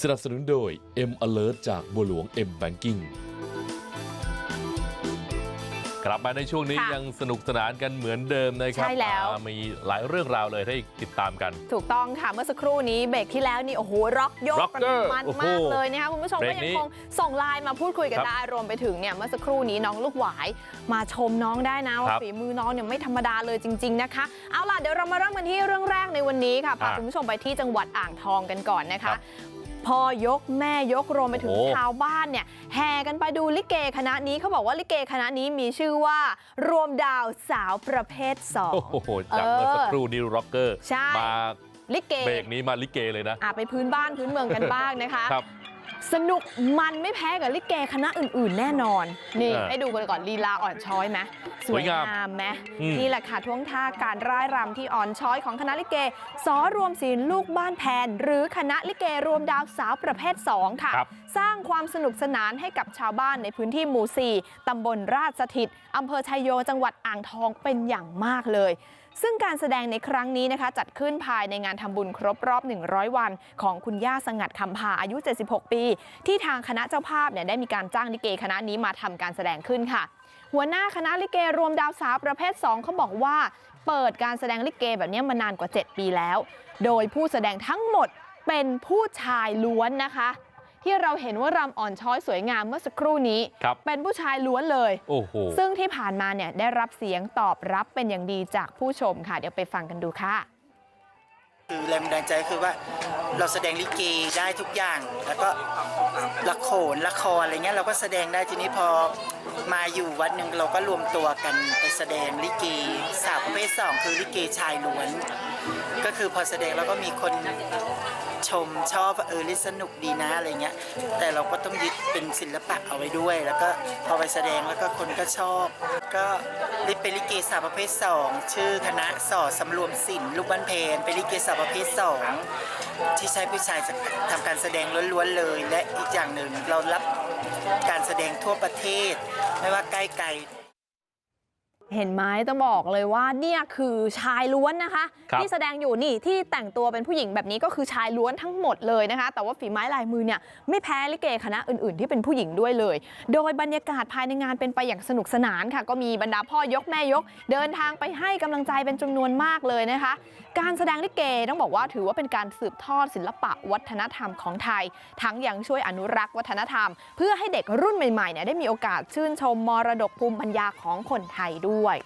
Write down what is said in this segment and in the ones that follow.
สนับสนุนโดย M Alert จากบัวหลวง M Banking กลับมาในช่วงนี้ค่ะยังสนุกสนานกันเหมือนเดิมนะครับใช่แล้ว อ่ามีหลายเรื่องราวเลยให้ติดตามกัน ถูกต้องค่ะเมื่อสักครู่นี้เบรกที่แล้วนี่โอ้โหร็อกโยก Rocker กันมันโอ้โหมากเลยนะคะคุณผู้ชมเบรก็กยันี้งคงส่งไลน์มาพูดคุยกันครับได้รวมไปถึงเนี่ยเมื่อสักครู่นี้น้องลูกหวาย มาชมน้องได้นะว่าครับฝีมือน้องเนี่ยไม่ธรรมดาเลยจริง ๆนะคะ เอาล่ะเดี๋ยวเรามาเริ่มกันที่เรื่องแรกในวันนี้ค่ะพาอะคุณผู้ชมไปที่จังหวัดอ่างทองกันก่อนนะครัคะ บ พ่อยกแม่ยกรวมไปถึงโอ้โหชาวบ้านเนี่ยแห่กันไปดูลิเกคณะนี้เขาบอกว่าลิเกคณะนี้มีชื่อว่ารวมดาวสาวประเภทสองโอ้โหจากเมื่อสักครู่นี้ร็อกเกอร์ใช่มาลิเกเบรกนี้มาลิเกเลยนะอะไปพื้นบ้านพื้นเมืองกันบ้างนะคะครับ สนุกมันไม่แพ้กับลิเกคณะอื่นๆแน่นอนนี่เออให้ดูกันก่อนลีลาอ่อนช้อยไหมสวยงามไหมอืมนี่แหละค่ะท่วงท่าการร่ายรำที่อ่อนช้อยของคณะลิเกสอรวมศิลป์ลูกบ้านแพน หรือคณะลิเกรวมดาวสาวประเภท 2 ค่ะครับสร้างความสนุกสนานให้กับชาวบ้านในพื้นที่หมู่ 4 ตำบลราชสถิต อำเภอชัยโยจังหวัดอ่างทองเป็นอย่างมากเลย ซึ่งการแสดงในครั้งนี้นะคะจัดขึ้นภายในงานทำบุญครบรอบ 100 วัน ของคุณย่าสงัดคำพาอายุ 76 ปี ที่ทางคณะเจ้าภาพเนี่ยได้มีการจ้างลิเกคณะนี้มาทำการแสดงขึ้นค่ะ หัวหน้าคณะลิเกรวมดาวสาวประเภท 2เขาบอกว่า เปิดการแสดงลิเกแบบนี้มานานกว่า 7 ปีแล้ว โดยผู้แสดงทั้งหมดเป็นผู้ชายล้วนนะคะ ที่เราเห็นว่ารำอ่อนช้อยสวยงามเมื่อสักครู่นี้ครับเป็นผู้ชายล้วนเลยโอ้โหซึ่งที่ผ่านมาเนี่ยได้รับเสียงตอบรับเป็นอย่างดีจากผู้ชมค่ะ เดี๋ยวไปฟังกันดูค่ะคือแรงบันดาลใจคือว่าเราแสดงลิเกได้ทุกอย่าง แล้วก็ละครละครอะไรเงี้ยเราก็แสดงได้ทีนี้พอมาอยู่วัดหนึ่งเราก็รวมตัวกันไปแสดงลิเกสาวประเภทสองคือลิเกชายล้วน ก็คือพอแสดงแล้วก็มีคน ชมชอบว่าเออลิสนุกดีนะอะไรเงี้ยแต่เราก็ต้องยึดเป็นศิลปะเอาไว้ด้วย แล้วก็พอไปแสดงแล้วก็คนก็ชอบ ก็ลิเป็นลิเกสาวประเภทสองชื่อคณะสอสำรวมศิลป์ลูกบ้านเพนเป็นลิเกสาวประเภทสองที่ใช้ผู้ชายทำการแสดงล้วนๆเลย และอีกอย่างหนึ่งเรารับการแสดงทั่วประเทศ ไม่ว่าใกล้ไกล เห็นไหมต้องบอกเลยว่าเนี่ยคือชายล้วนนะคะครับที่แสดงอยู่นี่ที่แต่งตัวเป็นผู้หญิงแบบนี้ก็คือชายล้วนทั้งหมดเลยนะคะแต่ว่าฝีไม้ลายมือเนี่ยไม่แพ้ลิเกคณะอื่นๆที่เป็นผู้หญิงด้วยเลย โดยบรรยากาศภายในงานเป็นไปอย่างสนุกสนานค่ะ ก็มีบรรดาพ่อยกแม่ยกเดินทางไปให้กำลังใจเป็นจำนวนมากเลยนะคะการแสดงลิเกต้องบอกว่าถือว่าเป็นการสืบทอดศิลปะวัฒนธรรมของไทย ทั้งยังช่วยอนุรักษ์วัฒนธรรม เพื่อให้เด็กรุ่นใหม่ๆเนี่ยได้มีโอกาสชื่นชมมรดกภูมิปัญญาของคนไทยด้วย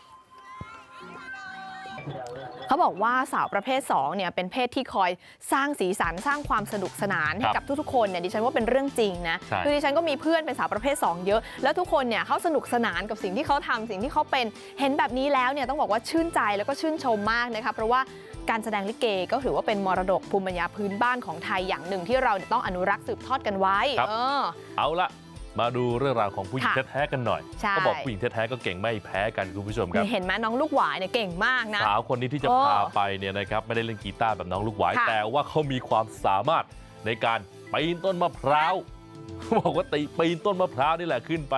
เขาบอกว่าสาวประเภท2เนี่ยเป็นเพศที่คอยสร้างสีสันสร้างความสนุกสนานให้ครับกับทุกๆคนเนี่ยดิฉันว่าเป็นเรื่องจริงนะใช่คือดิฉันก็มีเพื่อนเป็นสาวประเภท 2 เยอะ แล้วทุกคนเนี่ยเขาสนุกสนานกับสิ่งที่เขาทำสิ่งที่เขาเป็นเห็นแบบนี้แล้วเนี่ยต้องบอกว่าชื่นใจแล้วก็ชื่นชมมากนะคะเพราะว่า การแสดงลิเกก็ถือว่าเป็นมรดกภูมิปัญญาพื้นบ้านของไทยอย่างหนึ่งที่เราเนี่ยต้องอนุรักษ์สืบทอดกันไว้ครับเออเอาละมาดูเรื่องราวของผู้หญิงค่ะแท้ๆกันหน่อยใช่ก็บอกผู้หญิงแท้ๆก็เก่งไม่แพ้กันคุณผู้ชมครับนี่เห็นไหมน้องลูกหวายเนี่ยเก่งมากนะสาวคนนี้ที่จะโอ้พาไปเนี่ยนะครับไม่ได้เล่นกีตาร์แบบน้องลูกหวายค่ะแต่ว่าเขามีความสามารถในการปีนต้นมะพร้าวเขาบอกว่าตีปีนต้นมะพร้าวนี่แหละขึ้นไป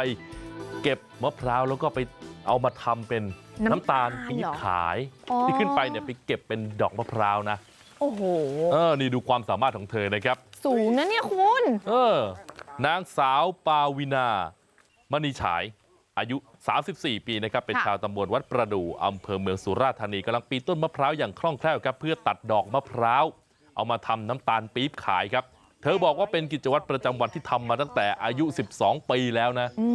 เก็บมะพร้าวแล้วก็ไปเอามาทำเป็น น้ำตาลปี๊บเหรอขายอ๋อที่ขึ้นไปเนี่ยไปเก็บเป็นดอกมะพร้าวนะโอ้โหเออนี่ดูความสามารถของเธอนะครับสูงนะเนี่ยคุณเออนางสาวปาวินามณีฉายอายุ 34 ปีนะครับเป็นค่ะชาวตำบลวัดประดู่อำเภอเมืองสุราษฎร์ธานีกำลังปีนต้นมะพร้าวอย่างคล่องแคล่วครับเพื่อตัดดอกมะพร้าวเอามาทำน้ำตาลปี๊บขายครับ เธอบอกว่าเป็นกิจวัตรประจำวันที่ทำมาตั้งแต่อายุ12ปีแล้วนะอื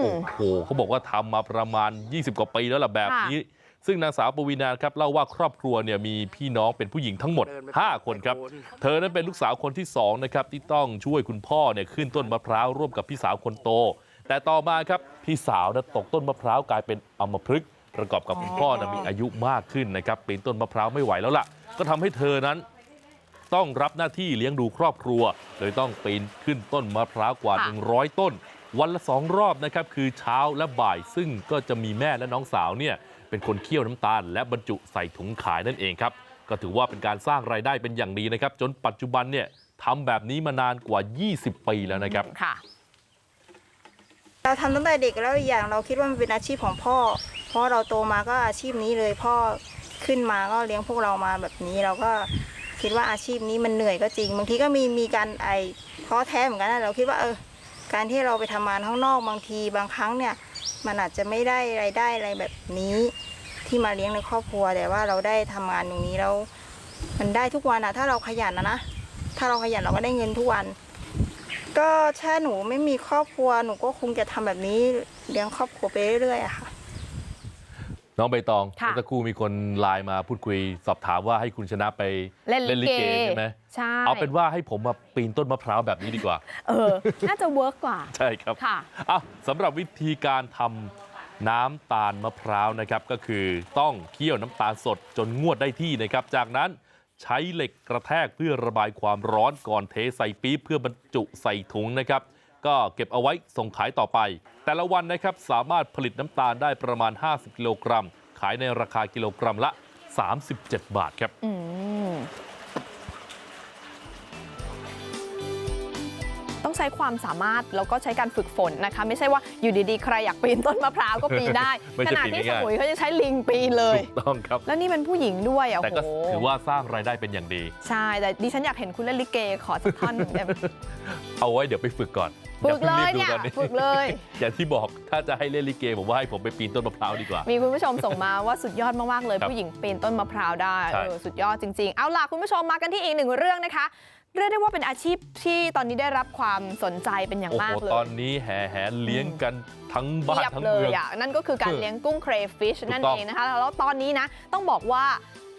มโอ้โหเขาบอกว่าทำมาประมาณ20กว่าปีแล้วล่ะแบบนี้ซึ่งนางสาวปวีนาครับเล่าว่าครอบครัวเนี่ยมีพี่น้องเป็นผู้หญิงทั้งหมด 5 คนครับเธอนั้นเป็นลูกสาวคนที่2นะครับที่ต้องช่วยคุณพ่อเนี่ยขึ้นต้นมะพร้าวร่วมกับพี่สาวคนโต แต่ต่อมาครับพี่สาวนะตกต้นมะพร้าวกลายเป็นอัมพฤกษ์ประกอบกับคุณพ่อนะมีอายุมากขึ้นนะครับปีนต้นมะพร้าวไม่ไหวแล้วล่ะ ก็ทำให้เธอนั้น ต้องรับหน้าที่เลี้ยงดูครอบครัวโดยต้องปีนขึ้นต้นมะพร้าวกว่าค่ะ100ต้นวันละสองรอบนะครับคือเช้าและบ่ายซึ่งก็จะมีแม่และน้องสาวเนี่ยเป็นคนเคี่ยวน้ำตาลและบรรจุใส่ถุงขายนั่นเองครับก็ถือว่าเป็นการสร้างรายได้เป็นอย่างดีนะครับจนปัจจุบันเนี่ยทำแบบนี้มานานกว่า 20 ปีแล้วนะครับค่ะเราทำตั้งแต่เด็กแล้วอีกอย่างเราคิดว่ามันเป็นอาชีพของพ่อ เพราะเราโตมาก็อาชีพนี้เลยพ่อขึ้นมาก็เลี้ยงพวกเรามาแบบนี้เราก็ คิดว่าอาชีพนี้มันเหนื่อยก็จริง บางทีก็มีมีการไอท้อแท้เหมือนกันนะเราคิดว่าเออการที่เราไปทำงานข้างนอกบางทีบางครั้งเนี่ย มันอาจจะไม่ได้รายได้อะไรแบบนี้ ที่มาเลี้ยงในครอบครัวแต่ว่าเราได้ทำงานตรงนี้แล้วมันได้ทุกวันอะถ้าเราขยันนะนะถ้าเราขยันเราก็ได้เงินทุกวัน ก็ถ้าหนูไม่มีครอบครัวหนูก็คงจะทำแบบนี้เลี้ยงครอบครัวไปเรื่อยๆอะค่ะ น้องใบตองค่ะเมื่อสักครู่มีคนไลน์มาพูดคุยสอบถามว่าให้คุณชนะไปเล่นลิเกใช่ไหมใช่เอาเป็นว่าให้ผมมาปีนต้นมะพร้าวแบบนี้ดีกว่าเออน่าจะเวิร์กกว่าใช่ครับค่ะอะสำหรับวิธีการทำน้ำตาลมะพร้าวนะครับก็คือต้องเคี่ยวน้ำตาลสดจนงวดได้ที่นะครับ จากนั้นใช้เหล็กกระแทกเพื่อระบายความร้อนก่อนเทใส่ปี๊บเพื่อบรรจุใส่ถุงนะครับ ก็เก็บเอาไว้ส่งขายต่อไปแต่ละวันนะครับสามารถผลิตน้ำตาลได้ประมาณ50กิโลกรัมขายในราคากิโลกรัมละ37บาทครับ ใช้ความสามารถแล้วก็ใช้การฝึกฝนนะคะ ไม่ใช่ว่าอยู่ดีๆ ใครอยากปีนต้นมะพร้าวก็ปีนได้ไม่ขใช่นาดปีนที่สง่ายๆมุยเขาจะใช้ลิงปีนเลยถูกต้องครับ แล้วนี่เป็นผู้หญิงด้วยอะแต่โอ้ก็โหถือว่าสร้างรายได้เป็นอย่างดี ใช่แต่ดิฉันอยากเห็นคุณเล่นลิเกขอสักท่อนหนึ่งได้ไหมเอาไว้เดี๋ยวไปฝึกก่อนฝึกเลยอาเนี่ยพิ่งรีบดูตอฝึกเลย อย่างที่บอกถ้าจะให้เล่นลิเกผมว่าให้ผมไปปีนต้นมะพร้าวดีกว่า มีคุณผู้ชมส่งมาว่าสุดยอดมากๆเลยครับผู้หญิงปีนต้นมะพร้าวได้ใช่เออสุดยอดจริง ๆ เอาล่ะคุณผู้ชมมากันที่อีกหนึ่งเรื่องนะคะ เรียกได้ว่าเป็นอาชีพที่ตอนนี้ได้รับความสนใจเป็นอย่างโอ้มากโหเลย ตอนนี้แห่แหนเลี้ยงกันทั้งบ้านเทียบทั้งเลเมือยงอะนั่นก็คือการเออเลี้ยงกุ้งเครฟิชถูกต้องนั่นเองนะคะ แล้วตอนนี้นะต้องบอกว่า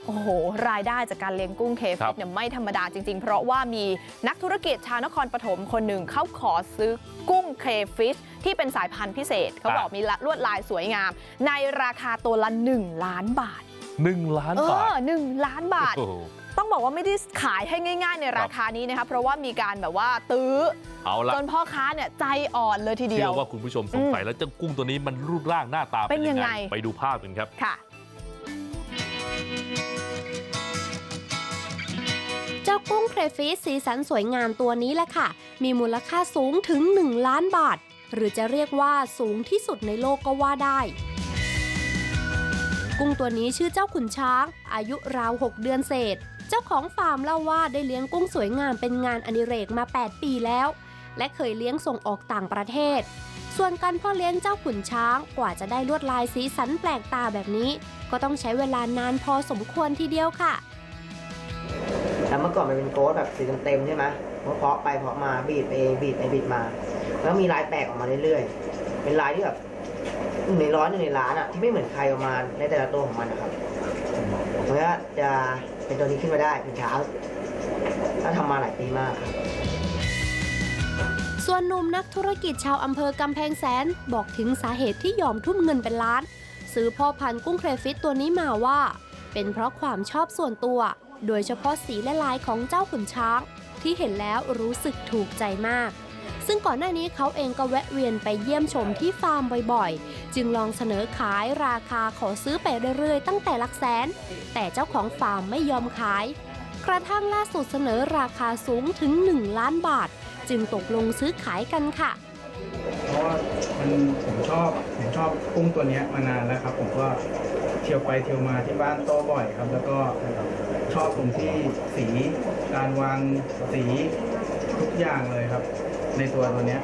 โอ้โห รายได้จากการเลี้ยงกุ้งเคครัฟิบชเนี่ยไม่ธรรมดาจริง ๆ เพราะว่ามีนักธุรกิจชาวนครปฐมคนหนึ่งเขาขอซื้อกุ้งเคฟิชที่เป็นสายพันธุ์พิเศษ เขาบอกมีลวดลายสวยงาม ในราคาตัวละ 1 ล้านบาทหนึ่งล้านเอบาอทหนึ่งล้านบาทโอ้โห ต้องบอกว่าไม่ได้ขายให้ง่าย ๆ ในราคานี้นะคะเพราะว่ามีการแบบว่าตื้อเอาละจนพ่อค้าเนี่ยใจอ่อนเลยทีเดีเชื่ยวอว่าคุณผู้ชมสงสัยแล้วเจ้ากุ้งตัวนี้มันรูปร่างหน้าตาเป็นยังไงไปดูภาพกันครับค่ะเจ้ากุ้งเครฟิชสีสันสวยงามตัวนี้แหละค่ะ มีมูลค่าสูงถึง 1 ล้านบาท หรือจะเรียกว่าสูงที่สุดในโลกก็ว่าได้ กุ้งตัวนี้ชื่อเจ้าขุนช้าง อายุราว 6 เดือนเศษ เจ้าของฟาร์มเล่าว่าได้เลี้ยงกุ้งสวยงามเป็นงานอดิเรกมา 8 ปีแล้ว และเคยเลี้ยงส่งออกต่างประเทศ ส่วนการพ่อเลี้ยงเจ้าขุนช้างกว่าจะได้ลวดลายสีสันแปลกตาแบบนี้ ก็ต้องใช้เวลานานพอสมควรทีเดียวค่ะแล้วเมื่อก่อนมันเป็นโกสแบบสีเต็มๆใช่ไหมเพาะไปเพาะมาบีดไปเองบีดไปบีดมา แล้วมีลายแตกออกมาเรื่อยๆ เป็นลายที่แบบหนึ่งในร้อยหนึ่งในล้านอะที่ไม่เหมือนใครออกมาในแต่ละตัวของมันนะครับมันก็จะ เป็นตัวนี้ขึ้นมาได้เป็นช้างแล้วทำมาหลายปีมากครับส่วนหนุ่มนักธุรกิจชาวอำเภอกำแพงแสนบอกถึงสาเหตุที่ยอมทุ่มเงินเป็นล้าน ซื้อพ่อพันธุ์กุ้งเครฟิตตัวนี้มาว่า เป็นเพราะความชอบส่วนตัว โดยเฉพาะสีและลายของเจ้าขุนช้าง ที่เห็นแล้วรู้สึกถูกใจมาก ซึ่งก่อนหน้านี้เขาเองก็แวะเวียนไปเยี่ยมชมที่ฟาร์มบ่อยๆ จึงลองเสนอขายราคาขอซื้อไปเรื่อยๆ ตั้งแต่หลักแสน แต่เจ้าของฟาร์มไม่ยอมขาย กระทั่งล่าสุดเสนอราคาสูงถึง 1 ล้านบาท จึงตกลงซื้อขายกันค่ะเพราะว่ามันผมชอบผมชอบกุ้งตัวนี้มานานแล้วครับ ผมก็เที่ยวไปเที่ยวมาที่บ้านโตบ่อยครับ แล้วก็ชอบตรงที่สีการวางสีทุกอย่างเลยครับ ในตัวตัวเนี้ย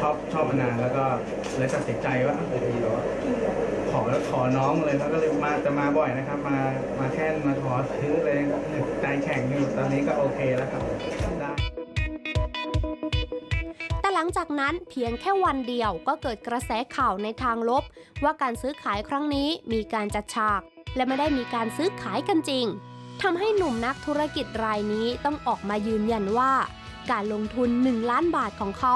ชอบชอบมานานแล้วก็เลยตัดสินใจว่าเออขอแล้วขอน้องเลยแล้วก็เลยมาจะมาบ่อยนะครับ มามาแค่นมาขอซื้อเลยใจแข็งอยู่ตอนนี้ก็โอเคแล้วครับได้แต่หลังจากนั้นเพียงแค่วันเดียวก็เกิดกระแสข่าวในทางลบ ว่าการซื้อขายครั้งนี้มีการจัดฉาก และไม่ได้มีการซื้อขายกันจริงทำให้หนุ่มนักธุรกิจรายนี้ต้องออกมายืนยันว่า การลงทุน 1 ล้านบาทของเขา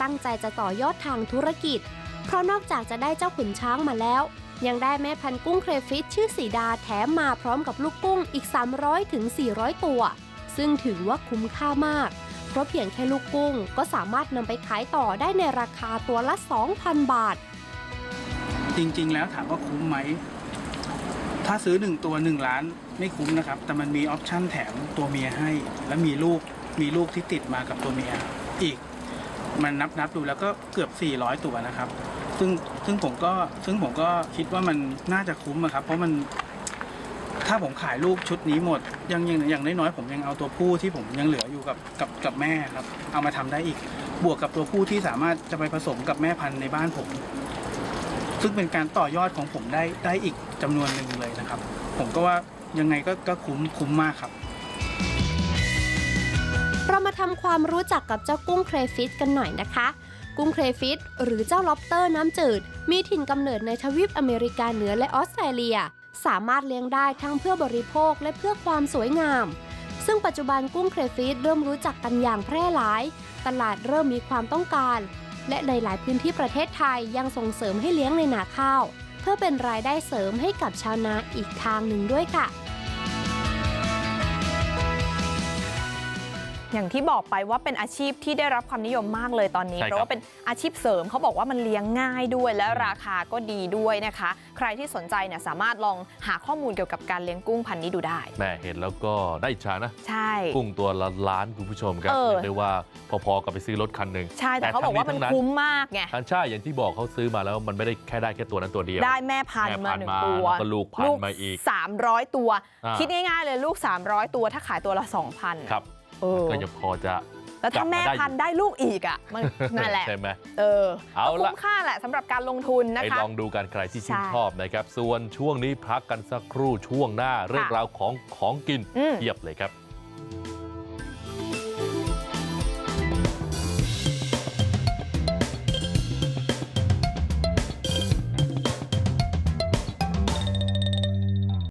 ตั้งใจจะต่อยอดทางธุรกิจ เพราะนอกจากจะได้เจ้าขุนช้างมาแล้ว ยังได้แม่พันธุ์กุ้งเครฟิชชื่อสีดาแถมมาพร้อมกับลูกกุ้งอีก 300ถึง400ตัว ซึ่งถือว่าคุ้มค่ามาก เพราะเพียงแค่ลูกกุ้งก็สามารถนำไปขายต่อได้ในราคาตัวละ 2,000 บาท จริงๆ แล้วถามว่าคุ้มไหมถ้าซื้อหนึ่งตัวหนึ่งล้านไม่คุ้มนะครับ แต่มันมีออปชั่นแถมตัวเมียให้ แล้วมีลูก มีลูกที่ติดมากับตัวเมียอีก มันนับนับดูแล้วก็เกือบ 400 ตัวนะครับ ซึ่งซึ่งผมก็ซึ่งผมก็คิดว่ามันน่าจะคุ้มอะครับ เพราะมันถ้าผมขายลูกชุดนี้หมด ยังยังอย่างน้อยๆผมยังเอาตัวผู้ที่ผมยังเหลืออยู่กับกับกับแม่ครับ เอามาทำได้อีก บวกกับตัวผู้ที่สามารถจะไปผสมกับแม่พันธุ์ในบ้านผม ซึ่งเป็นการต่อยอดของผมได้ได้อีกจำนวนหนึ่งเลยนะครับ ผมก็ว่ายังไงก็ก็คุ้มคุ้มมากครับ เรามาทำความรู้จักกับเจ้ากุ้งเครฟิชกันหน่อยนะคะ กุ้งเครฟิชหรือเจ้าล็อบสเตอร์น้ำจืด มีถิ่นกำเนิดในทวีปอเมริกาเหนือและออสเตรเลีย สามารถเลี้ยงได้ทั้งเพื่อบริโภคและเพื่อความสวยงาม ซึ่งปัจจุบันกุ้งเครฟิชเริ่มรู้จักกันอย่างแพร่หลาย ตลาดเริ่มมีความต้องการ และในหลายพื้นที่ประเทศไทยยังส่งเสริมให้เลี้ยงในนาข้าว เพื่อเป็นรายได้เสริมให้กับชาวนาอีกทางหนึ่งด้วยค่ะ อย่างที่บอกไปว่าเป็นอาชีพที่ได้รับความนิยมมากเลยตอนนี้ใช่ครับเพราะว่าเป็นอาชีพเสริมเขาบอกว่ามันเลี้ยงง่ายด้วย และราคาก็ดีด้วยนะคะ ใครที่สนใจเนี่ยสามารถลองหาข้อมูลเกี่ยวกับการเลี้ยงกุ้งพันธุ์นี้ดูได้แม่เห็นแล้วก็ได้อิจฉานะ ใช่กุ้งตัวละล้านคุณผู้ชมครับเออเรียกได้ว่าพอๆกับไปซื้อรถคันหนึ่งใช่แต่เขาบอกว่ามันทั้งคุ้มมากไงทั้งใช่อย่างที่บอกเขาซื้อมาแล้วมันไม่ได้แค่ได้แค่ตัวนั้นตัวเดียวได้แม่พันธุ์มาหนึ่งตัวแม่พันธุ์มาแล้วก็ลูกพันธุ์มาอีกสามร้อยตัวอ่าคิดง่ายๆเลยลูก 300 ตัวถ้าขายตัวละ2,000ครับเออ ก็จะพอจะแล้วถ้าแม่พันธุ์ได้ลูกอีกอะมันนั่นแหละใช่ไหมเออเอาก็ละคุ้มค่าแหละสำหรับการลงทุนนะไปคะลองดูกันใครที่ชื่นใช่ชอบนะครับ ส่วนช่วงนี้พักกันสักครู่ช่วงหน้าเรื่องราวของของกินอืมเทียบเลยครับ